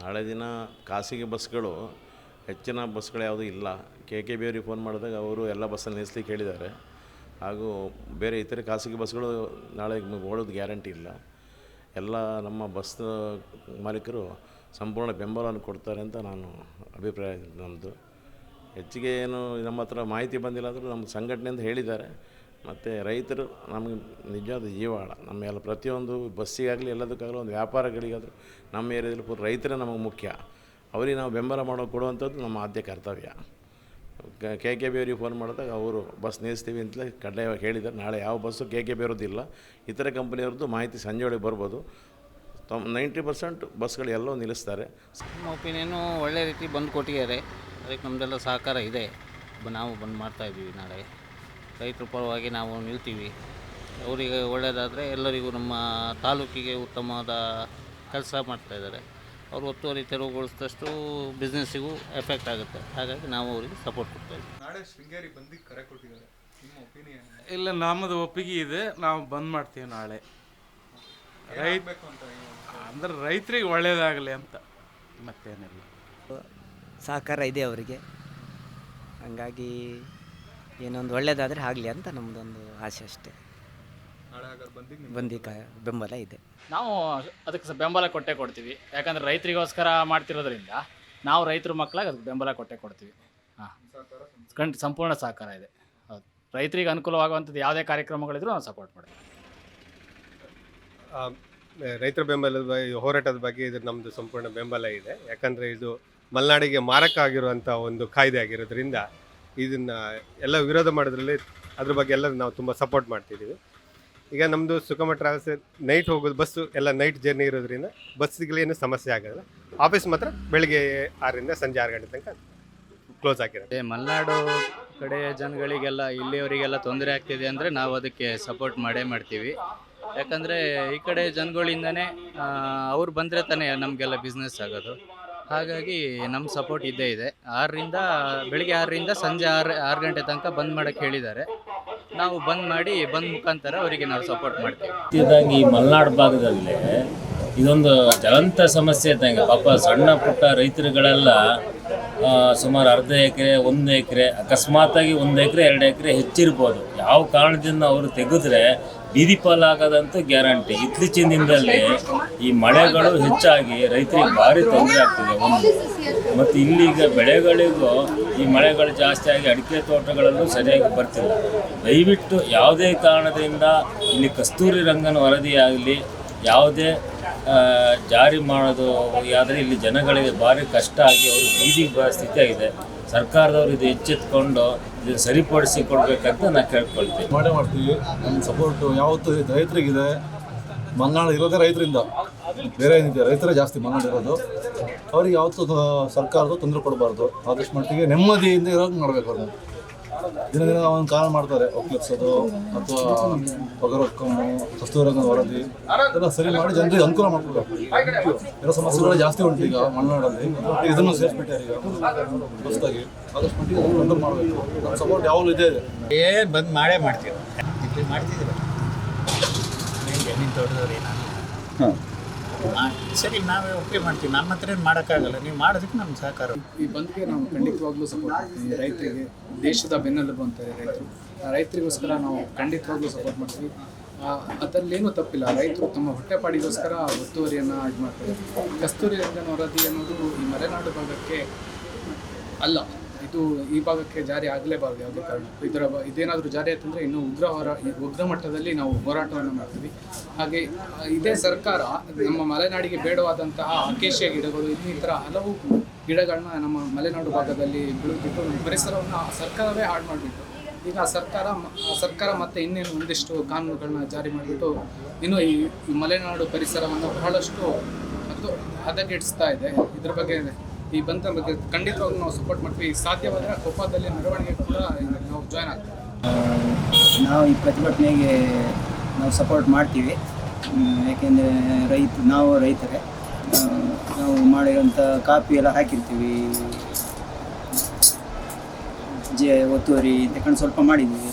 ನಾಳೆ ದಿನ ಖಾಸಗಿ ಬಸ್ಗಳು, ಹೆಚ್ಚಿನ ಬಸ್ಗಳು ಯಾವುದೂ ಇಲ್ಲ. ಕೆ ಕೆ ಬಿ ಅವರಿಗೆ ಫೋನ್ ಮಾಡಿದಾಗ ಅವರು ಎಲ್ಲ ಬಸ್ಸನ್ನು ನಿಲ್ಲಿಸ್ಲಿಕ್ಕೆ ಹೇಳಿದ್ದಾರೆ. ಹಾಗೂ ಬೇರೆ ಇತರೆ ಖಾಸಗಿ ಬಸ್ಗಳು ನಾಳೆ ಓಡೋದು ಗ್ಯಾರಂಟಿ ಇಲ್ಲ. ಎಲ್ಲ ನಮ್ಮ ಬಸ್ ಮಾಲೀಕರು ಸಂಪೂರ್ಣ ಬೆಂಬಲವನ್ನು ಕೊಡ್ತಾರೆ ಅಂತ ನಾನು ಅಭಿಪ್ರಾಯ, ನಮ್ಮದು. ಹೆಚ್ಚಿಗೆ ಏನು ನಮ್ಮ ಹತ್ರ ಮಾಹಿತಿ ಬಂದಿಲ್ಲ ಅಂದರೂ ನಮ್ಮ ಸಂಘಟನೆಯಿಂದ ಹೇಳಿದ್ದಾರೆ. ಮತ್ತು ರೈತರು ನಮಗೆ ನಿಜವಾದ ಜೀವಾಳ. ನಮ್ಮ ಎಲ್ಲ ಪ್ರತಿಯೊಂದು ಬಸ್ಸಿಗಾಗಲಿ ಎಲ್ಲದಕ್ಕಾಗಲಿ ಒಂದು ವ್ಯಾಪಾರಗಳಿಗಾದರೂ ನಮ್ಮ ಏರಿಯಾದಲ್ಲಿ ಪೂರ ರೈತರೇ ನಮಗೆ ಮುಖ್ಯ. ಅವರಿಗೆ ನಾವು ಬೆಂಬಲ ಮಾಡೋ ಕೊಡುವಂಥದ್ದು ನಮ್ಮ ಆದ್ಯ ಕರ್ತವ್ಯ. ಕೆ ಕೆ ಬಿ ಅವರಿಗೆ ಫೋನ್ ಮಾಡಿದಾಗ ಅವರು ಬಸ್ ನಿಲ್ಲಿಸ್ತೀವಿ ಅಂತಲೇ ಕಡ್ಡಾಯವಾಗಿ ಹೇಳಿದ್ದಾರೆ. ನಾಳೆ ಯಾವ ಬಸ್ಸು ಕೆ ಕೆ ಬಿ ಅವರದ್ದಿಲ್ಲ ಇತರೆ ಕಂಪ್ನಿಯವ್ರದ್ದು ಮಾಹಿತಿ ಸಂಜೆ ಒಳಗೆ ಬರ್ಬೋದು. ತೊಮ್, ನೈಂಟಿ ಪರ್ಸೆಂಟ್ ಬಸ್ಗಳು ಎಲ್ಲೋ ನಿಲ್ಲಿಸ್ತಾರೆ. ನಮ್ಮ ಒಪಿನಿಯನ್ನು ಒಳ್ಳೆ ರೀತಿ ಬಂದು ಕೊಟ್ಟಿದ್ದಾರೆ. ಅದಕ್ಕೆ ನಮ್ಮದೆಲ್ಲ ಸಹಕಾರ ಇದೆ. ನಾವು ಬಂದು ಮಾಡ್ತಾ ಇದ್ದೀವಿ ನಾಳೆ. ರೈತರ ಪರವಾಗಿ ನಾವು ನಿಲ್ತೀವಿ. ಅವರಿಗೆ ಒಳ್ಳೆಯದಾದರೆ ಎಲ್ಲರಿಗೂ ನಮ್ಮ ತಾಲೂಕಿಗೆ ಉತ್ತಮವಾದ ಕೆಲಸ ಮಾಡ್ತಾಯಿದ್ದಾರೆ ಅವರು ಒತ್ತುವರಿ ತೆರವುಗೊಳಿಸಿದಷ್ಟು ಬಿಸ್ನೆಸ್ಸಿಗೂ ಎಫೆಕ್ಟ್ ಆಗುತ್ತೆ. ಹಾಗಾಗಿ ನಾವು ಅವರಿಗೆ ಸಪೋರ್ಟ್ ಕೊಡ್ತೇವೆ ಇದ್ದೀವಿ. ನಾಳೆ ಶೃಂಗೇರಿ ಬಂದು ಕರೆ ಕೊಟ್ಟಿದ್ದಾರೆ. ನಿಮ್ಮ ಒಪಿನಿಯನ್ ಇಲ್ಲ ನಮ್ಮದು ಒಪ್ಪಿಗೆ ಇದೆ. ನಾವು ಬಂದ್ ಮಾಡ್ತೀವಿ ನಾಳೆ. ರೈತ ಬೇಕು ಅಂತ ಅಂದ್ರೆ ರೈತರಿಗೆ ಒಳ್ಳೇದಾಗಲಿ ಅಂತ. ಮತ್ತೇನಿಲ್ಲ. ಸಹಕಾರ ಇದೆ ಅವರಿಗೆ. ಹಂಗಾಗಿ ಏನೊಂದು ಒಳ್ಳೆಯದಾದರೆ ಆಗಲಿ ಅಂತ ನಮ್ಮದೊಂದು ಆಸೆ ಅಷ್ಟೇ. ಬಂದಿಕ ಕ ಬೆಂಬಲ ಇದೆ. ನಾವು ಅದಕ್ಕೆ ಸ- ಬೆಂಬಲ ಕೊಟ್ಟೆ ಕೊಡ್ತೀವಿ. ಯಾಕಂದ್ರೆ ರೈತರಿಗೋಸ್ಕರ ಮಾಡ್ತಿರೋದ್ರಿಂದ ನಾವು ರೈತರ ಮಕ್ಕಳಾಗಿ ಅದಕ್ಕೆ ಬೆಂಬಲ ಕೊಟ್ಟೆ ಕೊಡ್ತೀವಿ. ಹಾಂ. ಕಂಡು ಸಂಪೂರ್ಣ ಸಹಕಾರ ಇದೆ. ಹೌದು. ರೈತರಿಗೆ ಅನುಕೂಲವಾಗುವಂಥದ್ದು ಯಾವುದೇ ಕಾರ್ಯಕ್ರಮಗಳಿದ್ರೂ ನಾವು ಸಪೋರ್ಟ್ ಮಾಡ್ತೀವಿ. ಆ, ರೈತರ ಬೆಂಬಲದ ಬಗ್ಗೆ ಹೋರಾಟದ ಬಗ್ಗೆ ಇದು ನಮ್ಮದು ಸಂಪೂರ್ಣ ಬೆಂಬಲ ಇದೆ. ಯಾಕಂದರೆ ಇದು ಮಲೆನಾಡಿಗೆ ಮಾರಕ ಆಗಿರುವಂಥ ಒಂದು ಕಾಯ್ದೆ ಆಗಿರೋದ್ರಿಂದ ಇದನ್ನು ಎಲ್ಲ ವಿರೋಧ ಮಾಡೋದ್ರಲ್ಲಿ ಅದ್ರ ಬಗ್ಗೆ ಎಲ್ಲ ನಾವು ತುಂಬ ಸಪೋರ್ಟ್ ಮಾಡ್ತಿದ್ದೀವಿ ಈಗ ನಮ್ಮದು ಸುಗಮ ಟ್ರಾವೆಲ್ಸ್ ನೈಟ್ ಹೋಗೋದು ಬಸ್ಸು ಎಲ್ಲ ನೈಟ್ ಜರ್ನಿ ಇರೋದ್ರಿಂದ ಬಸ್ಸಿಗಳೇನು ಸಮಸ್ಯೆ ಆಗೋಲ್ಲ. ಆಫೀಸ್ ಮಾತ್ರ ಬೆಳಿಗ್ಗೆ ಆರರಿಂದ ಸಂಜೆ ಆರು ಗಂಟೆ ತನಕ ಕ್ಲೋಸ್ ಆಗಿರುತ್ತೆ ಮಲೆನಾಡು ಕಡೆ ಜನಗಳಿಗೆಲ್ಲ, ಇಲ್ಲಿಯವರಿಗೆಲ್ಲ ತೊಂದರೆ ಆಗ್ತಿದೆ ಅಂದರೆ ನಾವು ಅದಕ್ಕೆ ಸಪೋರ್ಟ್ ಮಾಡೇ ಮಾಡ್ತೀವಿ. ಯಾಕಂದರೆ ಈ ಕಡೆ ಜನಗಳಿಂದನೇ ಅವ್ರು ಬಂದರೆ ತಾನೇ ನಮಗೆಲ್ಲ ಬಿಸ್ನೆಸ್ ಆಗೋದು. ಹಾಗಾಗಿ ನಮ್ಮ ಸಪೋರ್ಟ್ ಇದ್ದೇ ಇದೆ. ಆರರಿಂದ, ಬೆಳಿಗ್ಗೆ ಆರರಿಂದ ಸಂಜೆ ಆರು ಆರು ಗಂಟೆ ತನಕ ಬಂದ್ ಮಾಡಕ್ಕೆ ಹೇಳಿದ್ದಾರೆ. ನಾವು ಬಂದ್ ಮಾಡಿ ಬಂದ್ ಮುಖಾಂತರ ಅವರಿಗೆ ನಾವು ಸಪೋರ್ಟ್ ಮಾಡ್ತೀವಿ. ಈ ಮಲೆನಾಡು ಭಾಗದಲ್ಲಿ ಇದೊಂದು ಜ್ವಲಂತ ಸಮಸ್ಯೆ ಇದ್ದಂಗೆ. ಪಾಪ ಸಣ್ಣ ಪುಟ್ಟ ರೈತರುಗಳೆಲ್ಲ ಸುಮಾರು ಅರ್ಧ ಎಕರೆ, ಒಂದು ಎಕರೆ, ಅಕಸ್ಮಾತಾಗಿ ಒಂದು ಎಕರೆ, ಎರಡು ಎಕರೆ ಹೆಚ್ಚಿರ್ಬೋದು. ಯಾವ ಕಾರಣದಿಂದ ಅವರು ತೆಗೆದ್ರೆ ಬೀದಿ ಪಾಲಾಗದಂತ ಗ್ಯಾರಂಟಿ. ಇತ್ತೀಚಿನ ದಿನದಲ್ಲಿ ಈ ಮಳೆಗಳು ಹೆಚ್ಚಾಗಿ ರೈತರಿಗೆ ಭಾರಿ ತೊಂದರೆ ಆಗ್ತಿದೆ ಒಂದು. ಮತ್ತು ಇಲ್ಲಿಗ ಬೆಳೆಗಳಿಗೂ ಈ ಮಳೆಗಳು ಜಾಸ್ತಿಯಾಗಿ ಅಡಿಕೆ ತೋಟಗಳಲ್ಲೂ ಸರಿಯಾಗಿ ಬರ್ತಿಲ್ಲ. ದಯವಿಟ್ಟು ಯಾವುದೇ ಕಾರಣದಿಂದ ಇಲ್ಲಿ ಕಸ್ತೂರಿ ರಂಗನ ವರದಿಯಾಗಲಿ, ಯಾವುದೇ ಜಾರಿ ಮಾಡೋದು ಆದರೆ ಇಲ್ಲಿ ಜನಗಳಿಗೆ ಭಾರಿ ಕಷ್ಟ ಆಗಿ ಅವರು ಬೀದಿಗೆ ಬರೋ ಸ್ಥಿತಿ ಸರ್ಕಾರದವರು ಇದು ಎಚ್ಚೆತ್ಕೊಂಡು ಇದು ಸರಿಪಡಿಸಿ ಕೊಡಬೇಕಂತ ನಾನು ಕೇಳ್ಕೊಳ್ತೀನಿ. ಮಾಡೇ ಮಾಡ್ತೀವಿ. ನಮ್ಮ ಸಪೋರ್ಟು ಯಾವತ್ತೂ ರೈತರಿಗಿದೆ. ಮಲ್ನಾಡು ಇರೋದೇ ರೈತರಿಂದ. ಬೇರೆ ಏನಿದೆ? ರೈತರೇ ಜಾಸ್ತಿ ಮಲ್ನಾಡು ಇರೋದು. ಅವ್ರಿಗೆ ಯಾವತ್ತೂ ಸರ್ಕಾರದ ತೊಂದರೆ ಕೊಡಬಾರ್ದು. ಆದಷ್ಟು ಮಟ್ಟಿಗೆ ನೆಮ್ಮದಿಯಿಂದ ಇರೋದು ಮಾಡಬೇಕು ಅವ್ರನ್ನ ದಿನ ದಿನ ಒಂದು ಕಾರಣ ಮಾಡ್ತಾರೆ ಒಕ್ಕಲಿಸೋದು ಅಥವಾ ಪಗರೊಕ್ಕಮ್ಮು ಕಸ್ತೂರಂಗನ ವರದಿ ಇದೆಲ್ಲ ಸರಿ ಮಾಡಿ ಜನರಿಗೆ ಅನುಕೂಲ ಮಾಡ್ಕೊಡ್ಬೇಕು. ಎಲ್ಲ ಸಮಸ್ಯೆಗಳು ಜಾಸ್ತಿ ಉಂಟು ಈಗ ಮಲೆನಾಡಲ್ಲಿ. ಇದನ್ನು ಸೇರಿಸ್ಬಿಟ್ಟಾರೆ ಈಗ. ಹೊಸದಾಗಿ ಆದಷ್ಟು ಮಟ್ಟಿಗೆ ಅದನ್ನು ಕಂಟ್ರೋಲ್ ಮಾಡಬೇಕು. ನಮ್ಮ ಸಪೋರ್ಟ್ ಯಾವಾಗಲೂ ಇದೆ. ಏನು ಬಂದು ಮಾಡೇ ಮಾಡ್ತೀವಿ. ಮಾಡ್ತಿದ್ದೀರ? ತೋಟದವ್ರು ಸರಿ, ನಾವೇ ಒಪ್ಪಿಗೆ ಮಾಡ್ತೀವಿ. ನಮ್ಮ ಹತ್ರ ಏನು ಮಾಡೋಕ್ಕಾಗಲ್ಲ. ನೀವು ಮಾಡೋದಕ್ಕೆ ನಮ್ಮ ಸಹಕಾರ. ಈ ಬಂದ್ಗೆ ನಾವು ಖಂಡಿತವಾಗ್ಲೂ ಸಪೋರ್ಟ್ ಮಾಡ್ತೀವಿ. ರೈತರಿಗೆ, ದೇಶದ ಬೆನ್ನೆಲುಬು ಅಂತಾರೆ ರೈತರು. ರೈತರಿಗೋಸ್ಕರ ನಾವು ಖಂಡಿತವಾಗ್ಲೂ ಸಪೋರ್ಟ್ ಮಾಡ್ತೀವಿ. ಅದರಲ್ಲೇನೂ ತಪ್ಪಿಲ್ಲ. ರೈತರು ತಮ್ಮ ಹೊಟ್ಟೆಪಾಡಿಗೋಸ್ಕರ ಒತ್ತುವರಿಯನ್ನು ಇದು ಮಾಡ್ತಾರೆ ಕಸ್ತೂರಿ ರಂಗನ ವರದಿ ಅನ್ನೋದು ಈ ಮಲೆನಾಡು ಭಾಗಕ್ಕೆ ಅಲ್ಲ. ಇದು ಈ ಭಾಗಕ್ಕೆ ಜಾರಿ ಆಗಲೇಬಾರದು ಯಾವುದೇ ಕಾರಣ. ಇದರ ಇದೇನಾದರೂ ಜಾರಿ ಆಯ್ತಂದ್ರೆ ಇನ್ನು ಉಗ್ರ ಹೊರ ಉಗ್ರ ಮಟ್ಟದಲ್ಲಿ ನಾವು ಹೋರಾಟವನ್ನು ಮಾಡ್ತೀವಿ. ಹಾಗೆ ಇದೇ ಸರ್ಕಾರ ನಮ್ಮ ಮಲೆನಾಡಿಗೆ ಬೇಡವಾದಂತಹ ಅಕೇಶಿಯ ಗಿಡಗಳು, ಇನ್ನಿತರ ಹಲವು ಗಿಡಗಳನ್ನ ನಮ್ಮ ಮಲೆನಾಡು ಭಾಗದಲ್ಲಿ ಬೆಳೆದ್ಬಿಟ್ಟು ಪರಿಸರವನ್ನು ಸರ್ಕಾರವೇ ಹಾಳು ಮಾಡಿಬಿಟ್ಟು, ಈಗ ಸರ್ಕಾರ ಸರ್ಕಾರ ಮತ್ತೆ ಇನ್ನೇನು ಒಂದಿಷ್ಟು ಕಾನೂನುಗಳನ್ನ ಜಾರಿ ಮಾಡಿಬಿಟ್ಟು ಇನ್ನು ಈ ಮಲೆನಾಡು ಪರಿಸರವನ್ನು ಬಹಳಷ್ಟು ಅದು ಹದಗೆಡಿಸ್ತಾ ಇದೆ. ಇದ್ರ ಬಗ್ಗೆ ಈ ಬಂದ ಬಗ್ಗೆ ಖಂಡಿತವಾಗ್ಲೂ ನಾವು ಸಪೋರ್ಟ್ ಮಾಡ್ತೀವಿ. ಸಾಧ್ಯವಾದರೆ ಕೊಪ್ಪದಲ್ಲಿ ಮೆರವಣಿಗೆ ಕೂಡ ನಾವು ಜಾಯ್ನ್ ಆಗ್ತೀವಿ. ನಾವು ಈ ಪ್ರತಿಭಟನೆಗೆ ನಾವು ಸಪೋರ್ಟ್ ಮಾಡ್ತೀವಿ. ಯಾಕೆಂದರೆ ರೈತ, ನಾವು ರೈತರೇ. ನಾವು ಮಾಡಿರೋಂಥ ಕಾಪಿ ಎಲ್ಲ ಹಾಕಿರ್ತೀವಿ. ಜೆ, ಒತ್ತುವರಿ ತಕೊಂಡು ಸ್ವಲ್ಪ ಮಾಡಿದ್ದೀವಿ.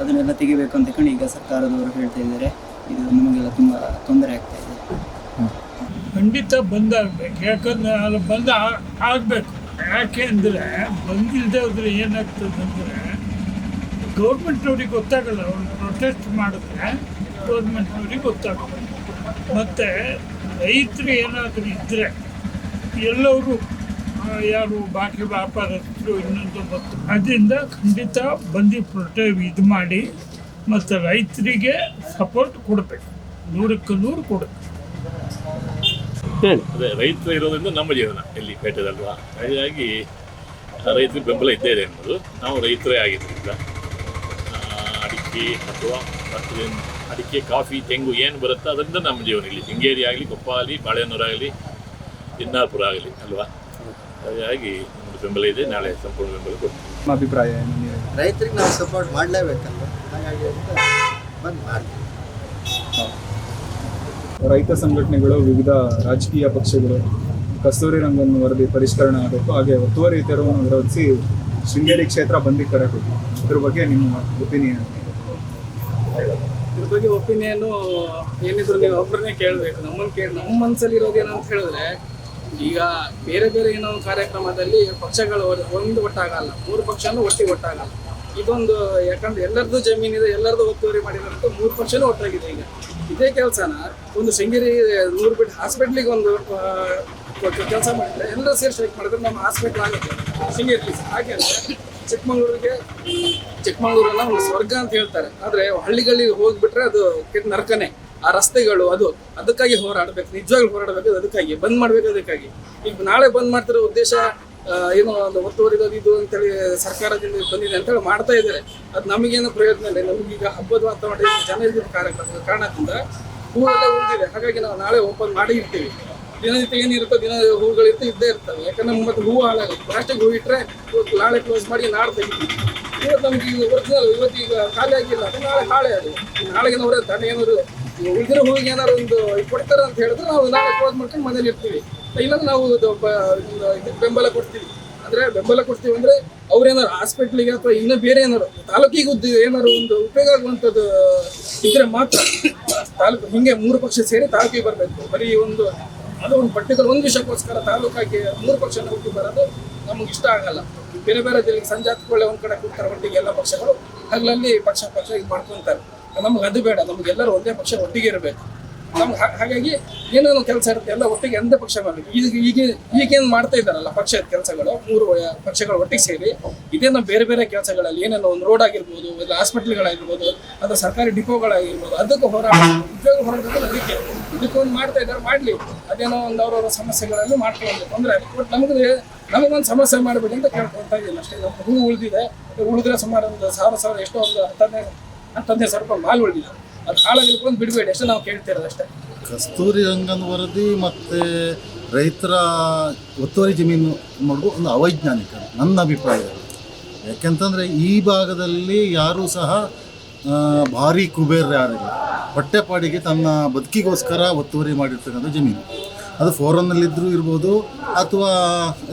ಅದನ್ನೆಲ್ಲ ತೆಗಿಬೇಕು ಅಂತ ಕಂಡು ಈಗ ಸರ್ಕಾರದವರು ಹೇಳ್ತಾ ಇದ್ದಾರೆ. ಇದು ನಮಗೆಲ್ಲ ತುಂಬ ತೊಂದರೆ ಆಗ್ತಾ ಇದೆ. ಖಂಡಿತ ಬಂದಾಗಬೇಕು. ಯಾಕಂದ್ರೆ ಅದು ಬಂದ ಆಗಬೇಕು. ಯಾಕೆ ಅಂದರೆ ಬಂದಿಲ್ಲದೆ ಹೋದರೆ ಏನಾಗ್ತದೆ ಅಂದರೆ ಗೌರ್ಮೆಂಟ್ನವ್ರಿಗೆ ಗೊತ್ತಾಗಲ್ಲ. ಅವ್ರು ಪ್ರೊಟೆಸ್ಟ್ ಮಾಡಿದ್ರೆ ಗೌರ್ಮೆಂಟ್ನವ್ರಿಗೆ ಗೊತ್ತಾಗಲ್ಲ ಮತ್ತು ರೈತರು ಏನಾದರೂ ಇದ್ದರೆ ಎಲ್ಲವರು ಯಾರು ಬಾಕಿ ವ್ಯಾಪಾರಸ್ಥರು ಇನ್ನೊಂದು ಮತ್ತು ಅದರಿಂದ ಖಂಡಿತ ಬಂದು ಪ್ರೊಟೆ ಇದು ಮಾಡಿ ಮತ್ತು ರೈತರಿಗೆ ಸಪೋರ್ಟ್ ಕೊಡಬೇಕು. ನೂರಕ್ಕೆ ನೂರು ಕೊಡಬೇಕು. ಅದೇ ರೈತರು ಇರೋದ್ರಿಂದ ನಮ್ಮ ಜೀವನ ಇಲ್ಲಿ ಪೇಟೆದಲ್ವಾ? ಹಾಗಾಗಿ ರೈತರಿಗೆ ಬೆಂಬಲ ಇದ್ದೇ ಇದೆ ಅನ್ನೋದು ನಾವು ರೈತರೇ ಆಗಿದ್ದರಿಂದ ಅಡಿಕೆ ಅಥವಾ ಮತ್ತೆ ಅಡಿಕೆ ಕಾಫಿ ತೆಂಗು ಏನು ಬರುತ್ತೋ ಅದರಿಂದ ನಮ್ಮ ಜೀವನ ಇಲ್ಲಿ ಶೃಂಗೇರಿ ಆಗಲಿ ಕೊಪ್ಪ ಆಗಲಿ ಬಾಳೆಹೊನ್ನೂರು ಆಗಲಿ ಇನ್ನಾಪುರ ಆಗಲಿ ಅಲ್ವಾ? ಹಾಗಾಗಿ ನಮ್ಮದು ಬೆಂಬಲ ಇದೆ ನಾಳೆ ಸಂಪೂರ್ಣ ಬೆಂಬಲ ಕೊಡ್ತೀವಿ. ನಿಮ್ಮ ಅಭಿಪ್ರಾಯ ಏನು? ರೈತರಿಗೆ ನಾವು ಸಪೋರ್ಟ್ ಮಾಡಲೇಬೇಕಲ್ವ? ಹಾಗಾಗಿ ಅಂತ ಬಂದು ಮಾಡ್ತೀವಿ. ರೈತ ಸಂಘಟನೆಗಳು, ವಿವಿಧ ರಾಜಕೀಯ ಪಕ್ಷಗಳು, ಕಸ್ತೂರಿ ರಂಗನ್ನು ವರದಿ ಪರಿಷ್ಕರಣೆ ಆಗಬೇಕು. ಹಾಗೆ ಒತ್ತುವರಿ ತೆರವನ್ನು ವಿರೋಧಿಸಿ ಶೃಂಗೇರಿ ಕ್ಷೇತ್ರ ಬಂದಿ ಕರಬೇಕು ಇದ್ರ ಬಗ್ಗೆ ನಿಮ್ಮ ಒಪಿನಿಯನ್ ಇದ್ರ ಬಗ್ಗೆ ಒಪಿನಿಯನ್ ಏನಿದ್ರು ನೀವು ಒಬ್ಬರನ್ನೇ ಕೇಳಬೇಕು. ನಮ್ಮನ್ನು ಕೇಳಿ ನಮ್ಮ ಮನಸ್ಸಲ್ಲಿ ಇರೋದು ಏನಂತ ಹೇಳಿದ್ರೆ, ಈಗ ಬೇರೆ ಬೇರೆ ಏನೋ ಕಾರ್ಯಕ್ರಮದಲ್ಲಿ ಪಕ್ಷಗಳು ಒಂದು ಒಟ್ಟಾಗಲ್ಲ. ಮೂರು ಪಕ್ಷನೂ ಒಟ್ಟಿಗೆ ಒಟ್ಟಾಗಲ್ಲ. ಇದೊಂದು ಯಾಕಂದ್ರೆ ಎಲ್ಲರದ್ದು ಜಮೀನಿದೆ, ಎಲ್ಲರದ್ದು ಒತ್ತುವರಿ ಮಾಡಿದಂತ ಮೂರು ಪಕ್ಷನೂ ಒಟ್ಟಾಗಿದೆ ಈಗ. ಇದೇ ಕೆಲಸನ ಒಂದು ಶೃಂಗೇರಿ ನೂರು ಬಿಟ್ಟು ಹಾಸ್ಪಿಟ್ಲಿಗೆ ಒಂದು ಕೆಲಸ ಮಾಡಿದ್ರೆ ಎಲ್ಲರೂ ಸೇರಿ ಸ್ಟ್ರೈಕ್ ಮಾಡಿದ್ರೆ ನಮ್ಮ ಹಾಸ್ಪಿಟ್ಲ್ ಆಗುತ್ತೆ. ಶೃಂಗೇರಿ ಹಾಗೆ ಅಂದರೆ ಚಿಕ್ಕಮಂಗ್ಳೂರಿಗೆ ಚಿಕ್ಕಮಂಗ್ಳೂರನ್ನ ಒಂದು ಸ್ವರ್ಗ ಅಂತ ಹೇಳ್ತಾರೆ. ಆದರೆ ಹಳ್ಳಿಗಳಿಗೆ ಹೋಗಿಬಿಟ್ರೆ ಅದು ಕೆಟ್ಟ ನರಕನೇ. ಆ ರಸ್ತೆಗಳು ಅದು, ಅದಕ್ಕಾಗಿ ಹೋರಾಡಬೇಕು. ನಿಜವಾಗ್ಲೂ ಹೋರಾಡಬೇಕು, ಅದಕ್ಕಾಗಿ. ಬಂದ್ ಮಾಡ್ಬೇಕು, ಅದಕ್ಕಾಗಿ. ಈಗ ನಾಳೆ ಬಂದ್ ಮಾಡ್ತಿರೋ ಉದ್ದೇಶ ಏನೋ ಒಂದು ಒತ್ತುವರಿದು ಇದು ಅಂತೇಳಿ ಸರ್ಕಾರದಿಂದ ಬಂದಿದೆ ಅಂತೇಳಿ ಮಾಡ್ತಾ ಇದ್ದಾರೆ. ಅದು ನಮಗೇನು ಪ್ರಯೋಜನ ಇಲ್ಲ. ನಮಗೀಗ ಹಬ್ಬದ ವಾತಾವರಣ ಜನರಿಗೆ ಕಾರ್ಯಕ್ರಮದ ಕಾರಣದಿಂದ ಹೂವೆಲ್ಲ ಉಳಿದಿದೆ. ಹಾಗಾಗಿ ನಾವು ನಾಳೆ ಓಪನ್ ಮಾಡಿ ಇರ್ತೀವಿ ದಿನನಿತ್ಯ ಏನಿರುತ್ತೋ ದಿನ ಹೂಗಳಿರ್ತವೆ ಇದ್ದೇ ಇರ್ತವೆ. ಯಾಕಂದ್ರೆ ಮತ್ತೆ ಹೂವು ಹಾಳಾಗುತ್ತೆ ಪ್ಲಾಸ್ಟಿಕ್ ಹೂ ಇಟ್ಟರೆ ಇವತ್ತು ನಾಳೆ ಕ್ಲೋಸ್ ಮಾಡಿ ನಾಳೆ ತೆಗಿತೀವಿ ಇವತ್ತು ನಮ್ಗೆ ಈಗ ಒರಿಜಿನಲ್ ಇವತ್ತು ಈಗ ಖಾಲಿ ಆಗಿಲ್ಲ. ಅದು ನಾಳೆ ಹಾಳೆ ಅದು ನಾಳೆಗೆ ನಾವು ತಾನೇ ಏನಾದ್ರು ಉಳಿದಿರೋ ಹೂವಿಗೆ ಏನಾದ್ರು ಒಂದು ಕೊಡ್ತಾರೆ ಅಂತ ಹೇಳಿದ್ರೆ ನಾವು ನಾಳೆ ಕ್ಲೋಸ್ ಮಾಡ್ಕೊಂಡು ಮನೇಲಿ ಇರ್ತೀವಿ. ಇಲ್ಲಾಂದ್ರೆ ನಾವು ಬೆಂಬಲ ಕೊಡ್ತೀವಿ. ಅಂದ್ರೆ ಬೆಂಬಲ ಕೊಡ್ತೀವಿ ಅಂದ್ರೆ ಅವ್ರೇನಾರು ಹಾಸ್ಪಿಟ್ಲಿಗೆ ಅಥವಾ ಇನ್ನೂ ಬೇರೆ ಏನಾರು ತಾಲೂಕಿಗೆ ಏನಾರು ಒಂದು ಉಪಯೋಗ ಆಗುವಂಥದ್ದು ಇದ್ರೆ ಮಾತ್ರ ತಾಲೂಕು ಹಿಂಗೆ ಮೂರು ಪಕ್ಷ ಸೇರಿ ತಾಲೂಕಿಗೆ ಬರಬೇಕು. ಬರೀ ಒಂದು ಅದು ಒಂದು ಪರ್ಟಿಕ್ಯುಲರ್ ಒಂದು ವಿಷಯಕ್ಕೋಸ್ಕರ ತಾಲೂಕಾಗಿ ಮೂರು ಪಕ್ಷ ಹೋಗಿ ಬರೋದು ನಮಗೆ ಇಷ್ಟ ಆಗಲ್ಲ. ಬೇರೆ ಬೇರೆ ಜಿಲ್ಲೆಗೆ ಸಂಜಾತಕೊಳ್ಳೆ ಒಂದ್ ಕಡೆ ಕೂತಾರೆ ಒಟ್ಟಿಗೆ ಎಲ್ಲ ಪಕ್ಷಗಳು. ಹಗಲಲ್ಲಿ ಪಕ್ಷ ಪಕ್ಷ ಇದು ಮಾಡ್ಕೊಂತಾರೆ. ನಮ್ಗೆ ಅದು ಬೇಡ. ನಮ್ಗೆ ಎಲ್ಲರೂ ಒಂದೇ ಪಕ್ಷ ಒಟ್ಟಿಗೆ ಇರಬೇಕು. ನಮ್ಗೆ ಹಾಗಾಗಿ ಏನೇನೋ ಕೆಲಸ ಇರುತ್ತೆ, ಎಲ್ಲ ಒಟ್ಟಿಗೆ ಅಂತ ಪಕ್ಷ ಮಾಡಬೇಕು. ಈಗ ಈಗ ಈಗೇನು ಮಾಡ್ತಾ ಇದ್ದಾರಲ್ಲ ಪಕ್ಷದ ಕೆಲಸಗಳು, ಮೂರು ಪಕ್ಷಗಳು ಒಟ್ಟಿಗೆ ಸೇರಿ, ಇದೇನೋ ಬೇರೆ ಬೇರೆ ಕೆಲಸಗಳಲ್ಲಿ ಏನೇನೋ ಒಂದು ರೋಡ್ ಆಗಿರ್ಬೋದು, ಇಲ್ಲ ಹಾಸ್ಪಿಟ್ಲ್ಗಳಾಗಿರ್ಬೋದು ಅಥವಾ ಸರ್ಕಾರಿ ಡಿಪೋಗಳಾಗಿರ್ಬೋದು, ಅದಕ್ಕೂ ಹೋರಾಟ, ಉದ್ಯೋಗ ಹೋರಾಟಗಳು ಅದಕ್ಕೆ ಇದಕ್ಕೊಂದು ಮಾಡ್ತಾ ಇದ್ದಾರೆ, ಮಾಡಲಿ. ಅದೇನೋ ಒಂದು ಅವ್ರವ್ರ ಸಮಸ್ಯೆಗಳಲ್ಲಿ ಮಾಡ್ಕೊಳ್ಬೇಕು ತೊಂದರೆ ಬಟ್ ನಮಗೆ ನಮಗೊಂದು ಸಮಸ್ಯೆ ಮಾಡಬೇಡಿ ಅಂತ ಕೇಳ್ಕೊಳ್ತಾ ಇದ್ದೀನಿ ಅಷ್ಟೇ. ಹೂ ಉಳಿದಿದೆ, ಉಳಿದ್ರೆ ಸುಮಾರು ಒಂದು ಸಾವಿರ ಸಾವಿರ ಎಷ್ಟೋ ಒಂದು ಹತ್ತನೇ ಹತ್ತನೇ ಸಾವಿರ ರೂಪಾಯಿ ಮಾಲ್ ಉಳಿದಿದೆ. ಅದು ಹಾಳಾಗಿಲ್ಕೊಂಡು ಬಿಡಬೇಡಿ, ಅಷ್ಟೇ ನಾವು ಕೇಳ್ತಿರೋದು ಅಷ್ಟೇ. ಕಸ್ತೂರಿ ರಂಗನ್ ವರದಿ ಮತ್ತು ರೈತರ ಒತ್ತುವರಿ ಜಮೀನು ಮಾಡೋದು ಒಂದು ಅವೈಜ್ಞಾನಿಕ, ನನ್ನ ಅಭಿಪ್ರಾಯ. ಯಾಕೆಂತಂದರೆ ಈ ಭಾಗದಲ್ಲಿ ಯಾರೂ ಸಹ ಭಾರಿ ಕುಬೇರ್ ಯಾರಿಲ್ಲ. ಹೊಟ್ಟೆಪಾಡಿಗೆ ತನ್ನ ಬದುಕಿಗೋಸ್ಕರ ಒತ್ತುವರಿ ಮಾಡಿರ್ತಕ್ಕಂಥ ಜಮೀನು. ಅದು ಫೋರನ್ನಲ್ಲಿದ್ದರೂ ಇರ್ಬೋದು, ಅಥವಾ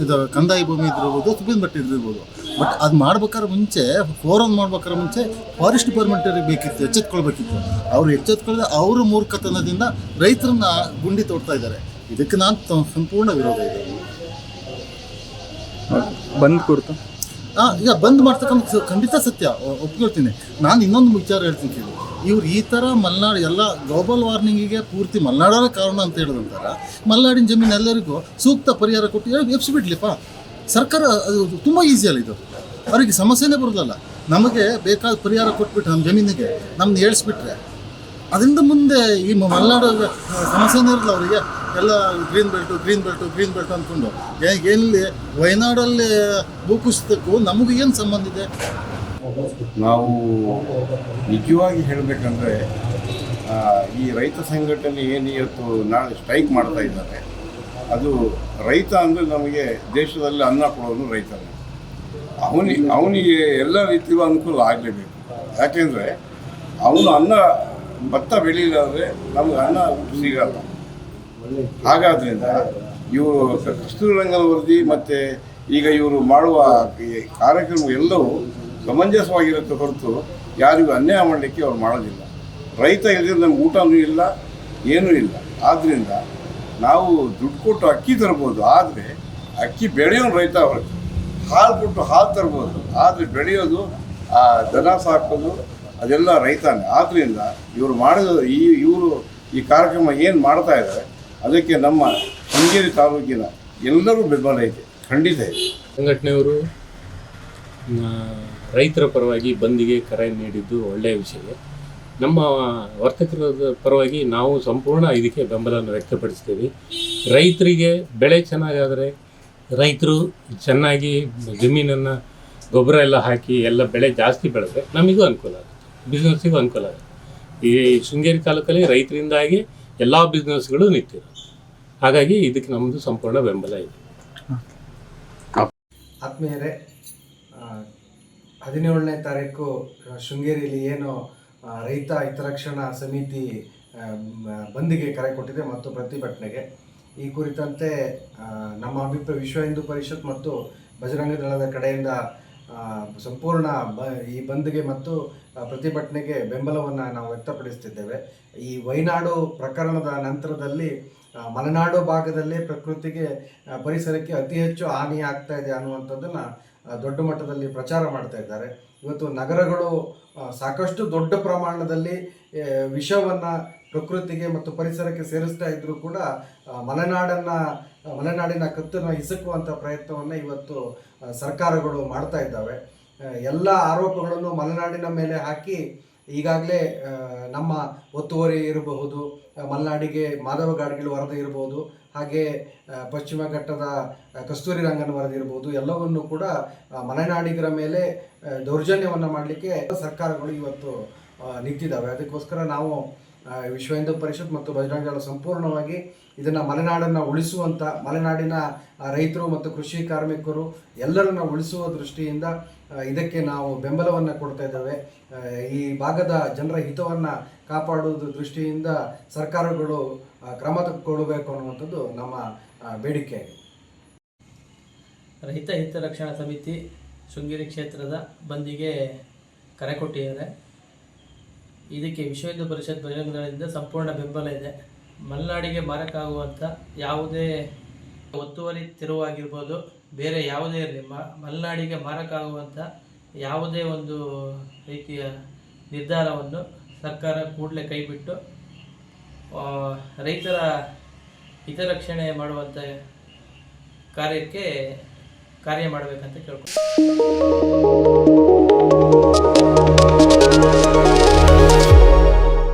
ಇದು ಕಂದಾಯ ಭೂಮಿ ಇದ್ದಿರ್ಬೋದು ಸುಪ್ರೀಂ ಬಟ್ಟೆ ಇದ್ದಿರ್ಬೋದು ಬಟ್ ಅದು ಮಾಡ್ಬೇಕಾದ್ರೆ ಮುಂಚೆ ಫೋರನ್ ಮಾಡ್ಬೇಕಾದ್ರೆ ಮುಂಚೆ ಫಾರೆಸ್ಟ್ ಡಿಪಾರ್ಟ್ಮೆಂಟರಿಗೆ ಬೇಕಿತ್ತು ಎಚ್ಚೆತ್ಕೊಳ್ಬೇಕಿತ್ತು. ಅವರು ಎಚ್ಚೆತ್ಕೊಳ್ಳದೆ ಅವರು ಮೂರ್ಖತನದಿಂದ ರೈತರನ್ನ ಗುಂಡಿ ತೋಡ್ತಾ ಇದ್ದಾರೆ. ಇದಕ್ಕೆ ನಾನು ಸಂಪೂರ್ಣ ವಿರೋಧ ಇದೆ. ಬಂದ್ ಕೊಡ್ತಾ? ಆ, ಈಗ ಬಂದ್ ಮಾಡ್ತಕ್ಕಂಥ ಖಂಡಿತ ಸತ್ಯ. ಒಪ್ಕೊಳ್ತೀನಿ. ನಾನು ಇನ್ನೊಂದು ವಿಚಾರ ಹೇಳ್ತೀನಿ ಕೇಳಿ. ಇವ್ರು ಈ ಥರ ಮಲೆನಾಡು ಎಲ್ಲ ಗ್ಲೋಬಲ್ ವಾರ್ಮಿಂಗಿಗೆ ಪೂರ್ತಿ ಮಲೆನಾಡೋ ಕಾರಣ ಅಂತ ಹೇಳಿದಂತಾರ. ಮಲೆನಾಡಿನ ಜಮೀನು ಎಲ್ಲರಿಗೂ ಸೂಕ್ತ ಪರಿಹಾರ ಕೊಟ್ಟು ಎಪ್ಸಿಬಿಡ್ಲಿಪ್ಪ. ಸರ್ಕಾರ ಅದು ತುಂಬ ಈಸಿ ಅಲ್ಲ ಇದು. ಅವರಿಗೆ ಸಮಸ್ಯೆನೇ ಬರೋದಲ್ಲ. ನಮಗೆ ಬೇಕಾದ ಪರಿಹಾರ ಕೊಟ್ಬಿಟ್ರೆ ನಮ್ಮ ಜಮೀನಿಗೆ ನಮ್ಮನ್ನ ಏಳಿಸ್ಬಿಟ್ರೆ, ಅದರಿಂದ ಮುಂದೆ ಈ ಮಲೆನಾಡು ಸಮಸ್ಯೆನೇ ಇರಲ್ಲ ಅವರಿಗೆ. ಎಲ್ಲ green belt green belt green belt ಅಂದ್ಕೊಂಡು ಎಲ್ಲಿ ವಯನಾಡಲ್ಲಿ ಭೂಕುಸಿತಕ್ಕೂ ನಮಗೂ ಏನು ಸಂಬಂಧ ಇದೆ? ನಾವು ನಿಜವಾಗಿ ಹೇಳಬೇಕಂದ್ರೆ ಈ ರೈತ ಸಂಘಟನೆ ಏನು ಇವತ್ತು ನಾಳೆ ಸ್ಟ್ರೈಕ್ ಮಾಡ್ತಾ ಇದ್ದಾರೆ. ಅದು ರೈತ ಅಂದರೆ ನಮಗೆ ದೇಶದಲ್ಲಿ ಅನ್ನ ಕೊಡೋದು ರೈತನೇ. ಅವನಿಗೆ ಅವನಿಗೆ ಎಲ್ಲ ರೀತಿಯೂ ಅನುಕೂಲ ಆಗಲೇಬೇಕು. ಯಾಕೆಂದರೆ ಅವನು ಅನ್ನ ಭತ್ತ ಬೆಳೀಲಿಲ್ಲ ಅಂದರೆ ನಮಗೆ ಅನ್ನ ಸಿಗಲ್ಲ. ಹಾಗಾದ್ರಿಂದ ಇವರು ಕಸ್ತೂರಿ ರಂಗನ ವರದಿ ಮತ್ತು ಈಗ ಇವರು ಮಾಡುವ ಕಾರ್ಯಕ್ರಮ ಎಲ್ಲವೂ ಸಮಂಜಸವಾಗಿರುತ್ತೆ ಹೊರತು ಯಾರಿಗೂ ಅನ್ಯಾಯ ಮಾಡಲಿಕ್ಕೆ ಅವ್ರು ಮಾಡೋದಿಲ್ಲ. ರೈತ ಇಲ್ಲದ್ರೆ ನಮ್ಗೆ ಊಟನೂ ಇಲ್ಲ, ಏನೂ ಇಲ್ಲ. ಆದ್ದರಿಂದ ನಾವು ದುಡ್ಡು ಕೊಟ್ಟು ಅಕ್ಕಿ ತರ್ಬೋದು, ಆದರೆ ಅಕ್ಕಿ ಬೆಳೆಯೋನು ರೈತ ಹೊರತು ಹಾಲು ಕೊಟ್ಟು ಹಾಲು ತರ್ಬೋದು, ಆದರೆ ಬೆಳೆಯೋದು, ಆ ದನ ಸಾಕೋದು, ಅದೆಲ್ಲ ರೈತಾನೆ. ಆದ್ದರಿಂದ ಇವರು ಮಾಡಿದ ಈ, ಇವರು ಈ ಕಾರ್ಯಕ್ರಮ ಏನು ಮಾಡ್ತಾ ಇದ್ದಾರೆ ಅದಕ್ಕೆ ನಮ್ಮ ಶೃಂಗೇರಿ ತಾಲೂಕಿನ ಎಲ್ಲರೂ ಬೆಂಬಲ ಇದೆ. ಖಂಡಿತ ಇದೆ. ಸಂಘಟನೆಯವರು ರೈತರ ಪರವಾಗಿ ಬಂದಿಗೆ ಕರೆ ನೀಡಿದ್ದು ಒಳ್ಳೆಯ ವಿಷಯ. ನಮ್ಮ ವರ್ತಕರ ಪರವಾಗಿ ನಾವು ಸಂಪೂರ್ಣ ಇದಕ್ಕೆ ಬೆಂಬಲವನ್ನು ವ್ಯಕ್ತಪಡಿಸ್ತೀವಿ. ರೈತರಿಗೆ ಬೆಳೆ ಚೆನ್ನಾಗಾದರೆ ರೈತರು ಚೆನ್ನಾಗಿ ಜಮೀನನ್ನು ಗೊಬ್ಬರ ಎಲ್ಲ ಹಾಕಿ ಎಲ್ಲ ಬೆಳೆ ಜಾಸ್ತಿ ಬೆಳೆದ್ರೆ ನಮಗೂ ಅನುಕೂಲ ಆಗುತ್ತೆ. ಬಿಸ್ನೆಸ್ಸಿಗೂ ಅನುಕೂಲ ಆಗುತ್ತೆ. ಈ ಶೃಂಗೇರಿ ತಾಲೂಕಲ್ಲಿ ರೈತರಿಂದಾಗಿ ಎಲ್ಲ ಬಿಸ್ನೆಸ್ಗಳು ನಿಂತಿವೆ ಹಾಗಾಗಿ ಇದಕ್ಕೆ ನಮ್ಮದು ಸಂಪೂರ್ಣ ಬೆಂಬಲ ಇದೆ. ಆತ್ಮೀಯರೇ ಹದಿನೇಳನೇ ತಾರೀಕು ಶೃಂಗೇರಿಯಲ್ಲಿ ಏನು ರೈತ ಹಿತರಕ್ಷಣಾ ಸಮಿತಿ ಬಂದಿಗೆ ಕರೆ ಕೊಟ್ಟಿದೆ ಮತ್ತು ಪ್ರತಿಭಟನೆಗೆ. ಈ ಕುರಿತಂತೆ ನಮ್ಮ ಅಭಿಪ್ರಾಯ ವಿಶ್ವ ಹಿಂದೂ ಪರಿಷತ್ ಮತ್ತು ಬಜರಂಗ ದಳದ ಕಡೆಯಿಂದ ಸಂಪೂರ್ಣ ಬ, ಈ ಬಂದ್ಗೆ ಮತ್ತು ಪ್ರತಿಭಟನೆಗೆ ಬೆಂಬಲವನ್ನು ನಾವು ವ್ಯಕ್ತಪಡಿಸ್ತಿದ್ದೇವೆ. ಈ ವೈನಾಡು ಪ್ರಕರಣದ ನಂತರದಲ್ಲಿ ಮಲೆನಾಡು ಭಾಗದಲ್ಲೇ ಪ್ರಕೃತಿಗೆ ಪರಿಸರಕ್ಕೆ ಅತಿ ಹೆಚ್ಚು ಹಾನಿ ಆಗ್ತಾ ಇದೆ ಅನ್ನುವಂಥದ್ದನ್ನು ದೊಡ್ಡ ಮಟ್ಟದಲ್ಲಿ ಪ್ರಚಾರ ಮಾಡ್ತಾ ಇದ್ದಾರೆ. ಇವತ್ತು ನಗರಗಳು ಸಾಕಷ್ಟು ದೊಡ್ಡ ಪ್ರಮಾಣದಲ್ಲಿ ವಿಷವನ್ನು ಪ್ರಕೃತಿಗೆ ಮತ್ತು ಪರಿಸರಕ್ಕೆ ಸೇರಿಸ್ತಾ ಇದ್ದರೂ ಕೂಡ ಮಲೆನಾಡನ್ನು ಮಲೆನಾಡಿನ ಕತ್ತನ್ನು ಹಿಸುಕುವಂಥ ಪ್ರಯತ್ನವನ್ನು ಇವತ್ತು ಸರ್ಕಾರಗಳು ಮಾಡ್ತಾ ಇದ್ದಾವೆ. ಎಲ್ಲ ಆರೋಪಗಳನ್ನು ಮಲೆನಾಡಿನ ಮೇಲೆ ಹಾಕಿ ಈಗಾಗಲೇ ನಮ್ಮ ಒತ್ತುವರಿ ಇರಬಹುದು ಮಲ್ನಾಡಿಗೆ ಮಾಧವ ಗಾಡ್ಗಿಲ್ ವರದಿ ಇರಬಹುದು, ಹಾಗೆ ಪಶ್ಚಿಮ ಘಟ್ಟದ ಕಸ್ತೂರಿ ರಂಗನ ವರದಿ ಇರಬಹುದು, ಎಲ್ಲವನ್ನು ಕೂಡ ಮಲೆನಾಡಿಗರ ಮೇಲೆ ದೌರ್ಜನ್ಯವನ್ನು ಮಾಡಲಿಕ್ಕೆ ಸರ್ಕಾರಗಳು ಇವತ್ತು ನಿಂತಿದ್ದಾವೆ. ಅದಕ್ಕೋಸ್ಕರ ನಾವು ವಿಶ್ವ ಹಿಂದೂ ಪರಿಷತ್ ಮತ್ತು ಬಜರಂಗ ಸಂಪೂರ್ಣವಾಗಿ ಇದನ್ನು ಮಲೆನಾಡನ್ನು ಉಳಿಸುವಂಥ ಮಲೆನಾಡಿನ ರೈತರು ಮತ್ತು ಕೃಷಿ ಕಾರ್ಮಿಕರು ಎಲ್ಲರನ್ನ ಉಳಿಸುವ ದೃಷ್ಟಿಯಿಂದ ಇದಕ್ಕೆ ನಾವು ಬೆಂಬಲವನ್ನು ಕೊಡ್ತಾ ಇದ್ದೇವೆ. ಈ ಭಾಗದ ಜನರ ಹಿತವನ್ನು ಕಾಪಾಡುವುದು ದೃಷ್ಟಿಯಿಂದ ಸರ್ಕಾರಗಳು ಕ್ರಮ ತೆಗೆದುಕೊಳ್ಳಬೇಕು ಅನ್ನುವಂಥದ್ದು ನಮ್ಮ ಬೇಡಿಕೆ. ರಹಿತ ಹಿತ ರಕ್ಷಣಾ ಸಮಿತಿ ಶೃಂಗೇರಿ ಕ್ಷೇತ್ರದ ಬಂದಿಗೆ ಕರೆ ಕೊಟ್ಟಿದ್ದಾರೆ. ಇದಕ್ಕೆ ವಿಶ್ವ ಹಿಂದೂ ಪರಿಷತ್ ಬಜರಂಗದಿಂದ ಸಂಪೂರ್ಣ ಬೆಂಬಲ ಇದೆ. ಮಲೆನಾಡಿಗೆ ಮಾರಕ ಆಗುವಂಥ ಯಾವುದೇ ಒತ್ತುವರಿ ತಿರುವಾಗಿರ್ಬೋದು, ಬೇರೆ ಯಾವುದೇ ಇರಲಿ ಮಲೆನಾಡಿಗೆ ಮಾರಕ ಆಗುವಂಥ ಯಾವುದೇ ಒಂದು ರೀತಿಯ ನಿರ್ಧಾರವನ್ನು ಸರ್ಕಾರ ಕೂಡಲೇ ಕೈಬಿಟ್ಟು ರೈತರ ಹಿತರಕ್ಷಣೆ ಮಾಡುವಂಥ ಕಾರ್ಯಕ್ಕೆ ಕಾರ್ಯ ಮಾಡಬೇಕಂತ ಕೇಳ್ಕೊಂಡು